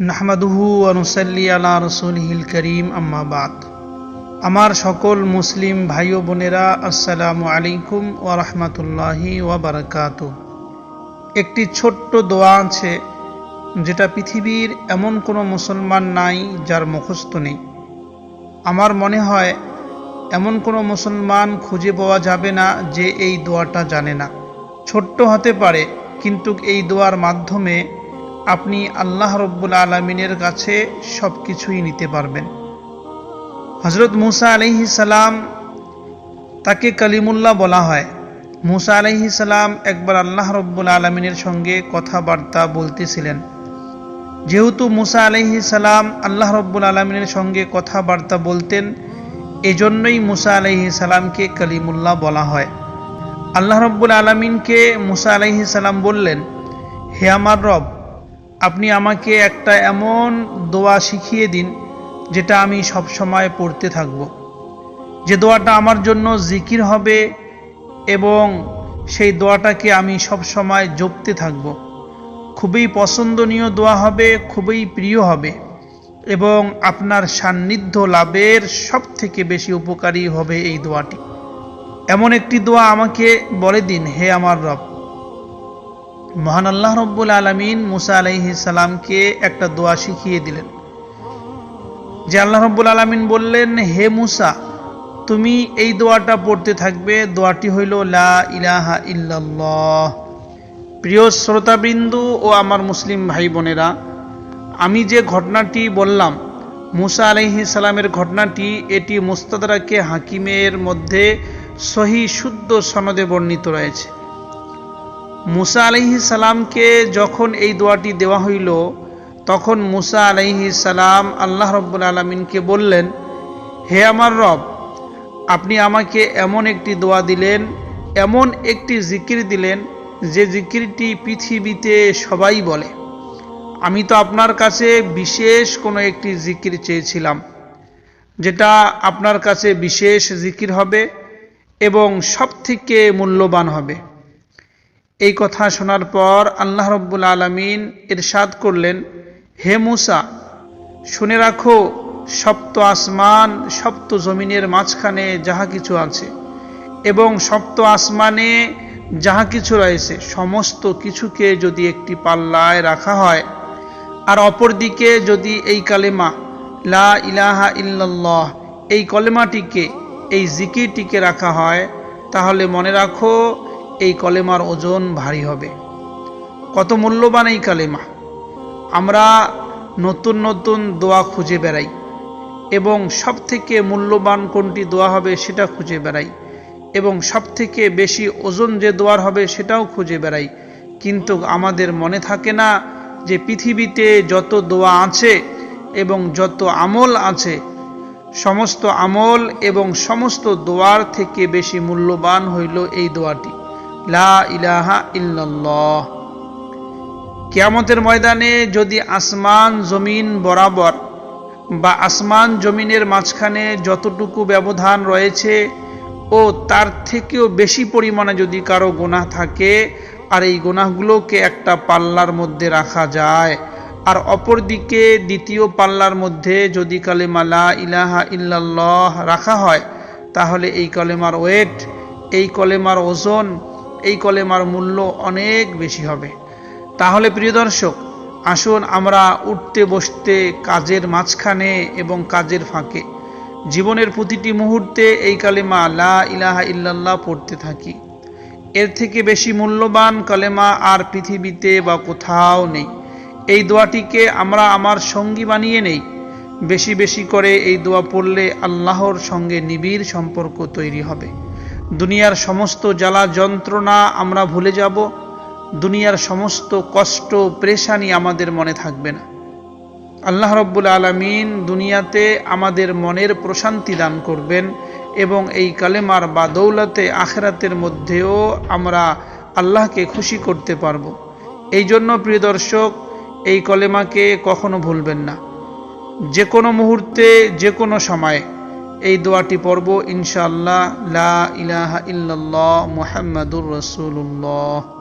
নাহমাদুহু অনুসাল্লি আলা রসুলহিল করিম আম্মাবাদ আমার সকল মুসলিম ভাই ও বোনেরা, আসসালামু আলাইকুম ও রহমতুল্লাহি ওয়াবারকাত একটি ছোট্ট দোয়া আছে, যেটা পৃথিবীর এমন কোনো মুসলমান নাই যার মুখস্থ নেই। আমার মনে হয়, এমন কোনো মুসলমান খুঁজে পাওয়া যাবে না যে এই দোয়াটা জানে না। ছোট্ট হতে পারে, কিন্তু এই দোয়ার মাধ্যমে আপনি আল্লাহ রব্বুল আলমিনের কাছে সব কিছুই নিতে পারবেন। হজরত মুসা আলহি সালাম, তাকে কালিমুল্লাহ বলা হয়। মুসা আলহি সালাম একবার আল্লাহ রব্বুল আলমিনের সঙ্গে কথাবার্তা বলতেছিলেন। যেহেতু মুসা আলহি সালাম আল্লাহ রব্বুল আলমিনের সঙ্গে কথাবার্তা বলতেন, এজন্যই মুসা আলহি সালামকে কালিমুল্লাহ বলা হয়। আল্লাহ রব্বুল আলমিনকে মুসা আলহি সালাম বললেন, হে আমার রব আপনি আমাকে একটা এমন দোয়া শিখিয়ে দিন, যেটা আমি সব সময় পড়তে থাকব। যে দোয়াটা আমার জন্য জিকির হবে এবং সেই দোয়াটাকে আমি সব সময় জপতে থাকব। খুবই পছন্দনীয় দোয়া হবে, খুবই প্রিয় হবে এবং আপনার সান্নিধ্য লাভের সব থেকে বেশি উপকারী হবে এই দোয়াটি। এমন একটি দোয়া আমাকে বলে দিন, হে আমার রব। মহান আল্লাহ রব্বুল আলমিন মুসা আলাইহি সালামকে একটা দোয়া শিখিয়ে দিলেন। যে আল্লাহ রব্বুল আলমিন বললেন, হে মুসা, তুমি এই দোয়াটা পড়তে থাকবে। দোয়াটি হইল, লা ইলাহা ইল্লাল্লাহ। প্রিয় শ্রোতাবৃন্দু ও আমার মুসলিম ভাই বোনেরা আমি যে ঘটনাটি বললাম, মুসা আলহি সালামের ঘটনাটি, এটি মুস্তাদারাকে হাকিমের মধ্যে সহি শুদ্ধ সনদে বর্ণিত রয়েছে। মুসা আলহি সালামকে যখন এই দোয়াটি দেওয়া হইল, তখন মুসা আলহি সালাম আল্লাহ রব্বুল আলমিনকে বললেন, হে আমার রব, আপনি আমাকে এমন একটি দোয়া দিলেন, এমন একটি জিকির দিলেন, যে জিকিরটি পৃথিবীতে সবাই বলে। আমি তো আপনার কাছে বিশেষ কোনো একটি জিকির চেয়েছিলাম, যেটা আপনার কাছে বিশেষ জিকির হবে এবং সব থেকে মূল্যবান হবে। এই কথা শোনার পর আল্লাহ রব্বুল আলমিন ইরশাদ করলেন, হে মুসা, শুনে রাখো, সপ্ত আসমান, সপ্ত জমিনের মাঝখানে যাহা কিছু আছে এবং সপ্ত আসমানে যাহা কিছু রয়েছে, সমস্ত কিছুকে যদি একটি পাল্লায় রাখা হয় আর অপরদিকে যদি এই কালেমা, লা ইলাহা ইল্লাল্লাহ, এই কলেমাটিকে, এই জিকিরটিকে রাখা হয়, তাহলে মনে রাখো এই কলেমার ওজন ভারী হবে। কত মূল্যবান এই কালেমা। আমরা নতুন নতুন দোয়া খুঁজে বেড়াই এবং সব থেকে মূল্যবান কোনটি দোয়া হবে সেটা খুঁজে বেড়াই এবং সব থেকে বেশি ওজন যে দোয়ার হবে সেটাও খুঁজে বেড়াই। কিন্তু আমাদের মনে থাকে না যে পৃথিবীতে যত দোয়া আছে এবং যত আমল আছে, সমস্ত আমল এবং সমস্ত দোয়ার থেকে বেশি মূল্যবান হইল এই দোয়াটি। লা ইলাহা কিয়ামতের ময়দানে যদি আসমান, জমিন বরাবর বা আসমান, জমিনের মাঝখানে যতটুকু ব্যবধান রয়েছে ও তার থেকেও বেশি পরিমাণে যদি কারও গোনাহ থাকে, আর এই গোনাহগুলোকে একটা পাল্লার মধ্যে রাখা যায়। আর অপরদিকে দ্বিতীয় পাল্লার মধ্যে যদি কালেমা লা ইলাহা ইল্লাল্লাহ রাখা হয়, তাহলে এই কলেমার ওয়েট, এই কলেমার ওজন এই কলেমার মূল্য অনেক বেশি হবে। তাহলে প্রিয় দর্শক, আসুন আমরা উঠতে বসতে কাজের মাঝখানে এবং কাজের ফাঁকে। জীবনের প্রতিটি মুহূর্তে এই কালেমা লা ইলাহা ইল্লাল্লাহ পড়তে থাকি। এর থেকে বেশি মূল্যবান কালেমা আর পৃথিবীতে বা কোথাও নেই। এই দোয়াটিকে আমরা আমার সঙ্গী বানিয়ে নেই। বেশি বেশি করে এই দোয়া পড়লে আল্লাহর সঙ্গে নিবিড় সম্পর্ক তৈরি হবে। দুনিয়ার সমস্ত জ্বালা যন্ত্রণা আমরা ভুলে যাব, দুনিয়ার সমস্ত কষ্ট, প্রেশানি আমাদের মনে থাকবে না। আল্লাহ রব্বুল আলমিন দুনিয়াতে আমাদের মনের প্রশান্তি দান করবেন এবং এই কালেমার বা দৌলতে আখেরাতের মধ্যেও আমরা আল্লাহকে খুশি করতে পারব। এই জন্য প্রিয় দর্শক, এই কলেমাকে কখনো ভুলবেন না। যে কোনো মুহূর্তে, যে কোনো সময়ে এই দোয়াটি পড়ব ইনশাআল্লাহ লা ইলাহা ইল্লাল্লাহ মুহাম্মাদুর রসুল্লাহ